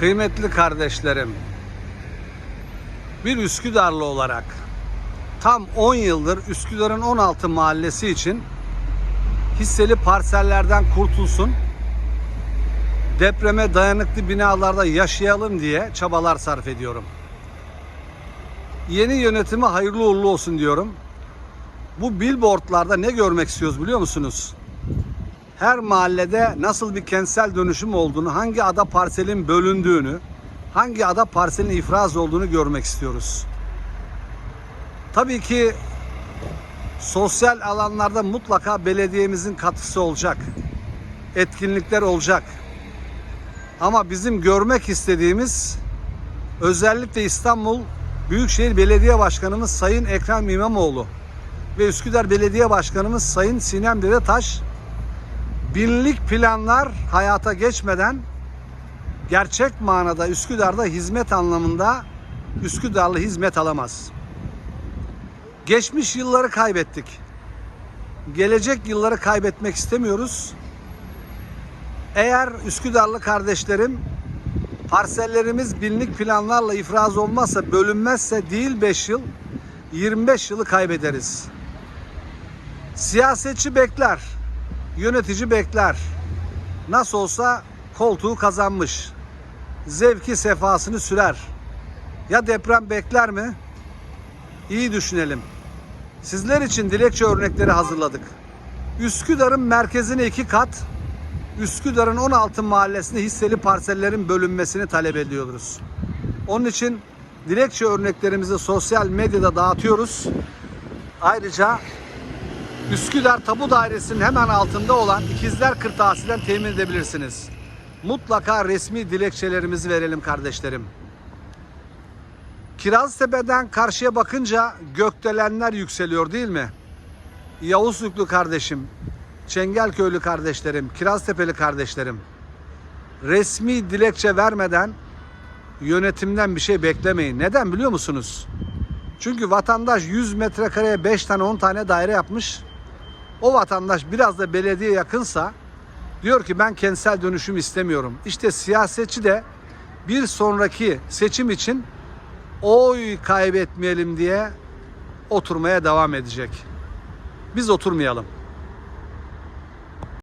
Kıymetli kardeşlerim, bir Üsküdarlı olarak tam 10 yıldır Üsküdar'ın 16 mahallesi için hisseli parsellerden kurtulsun, depreme dayanıklı binalarda yaşayalım diye çabalar sarf ediyorum. Yeni yönetime hayırlı uğurlu olsun diyorum. Bu billboardlarda ne görmek istiyoruz biliyor musunuz? Her mahallede nasıl bir kentsel dönüşüm olduğunu, hangi ada parselin bölündüğünü, hangi ada parselin ifraz olduğunu görmek istiyoruz. Tabii ki sosyal alanlarda mutlaka belediyemizin katkısı olacak. Etkinlikler olacak. Ama bizim görmek istediğimiz özellikle İstanbul Büyükşehir Belediye Başkanımız Sayın Ekrem İmamoğlu ve Üsküdar Belediye Başkanımız Sayın Sinem Dedetaş binlik planlar hayata geçmeden gerçek manada Üsküdar'da hizmet anlamında Üsküdarlı hizmet alamaz. Geçmiş yılları kaybettik. Gelecek yılları kaybetmek istemiyoruz. Eğer Üsküdarlı kardeşlerim parsellerimiz binlik planlarla ifraz olmazsa, bölünmezse değil 5 yıl, 25 yılı kaybederiz. Siyasetçi bekler yönetici bekler. Nasıl olsa koltuğu kazanmış. Zevki sefasını sürer. Ya deprem bekler mi? İyi düşünelim. Sizler için dilekçe örnekleri hazırladık. Üsküdar'ın merkezine iki kat, Üsküdar'ın 16 mahallesinde hisseli parsellerin bölünmesini talep ediyoruz. Onun için dilekçe örneklerimizi sosyal medyada dağıtıyoruz. Ayrıca Üsküdar Tapu Dairesi'nin hemen altında olan İkizler Kırtasiye'den temin edebilirsiniz. Mutlaka resmi dilekçelerimizi verelim kardeşlerim. Kiraztepe'den karşıya bakınca gökdelenler yükseliyor değil mi? Yavuzluklu kardeşim, Çengelköylü kardeşlerim, Kiraztepeli kardeşlerim. Resmi dilekçe vermeden yönetimden bir şey beklemeyin. Neden biliyor musunuz? Çünkü vatandaş 100 metrekareye 5 tane 10 tane daire yapmış. O vatandaş biraz da belediye yakınsa diyor ki ben kentsel dönüşüm istemiyorum. İşte siyasetçi de bir sonraki seçim için oy kaybetmeyelim diye oturmaya devam edecek. Biz oturmayalım.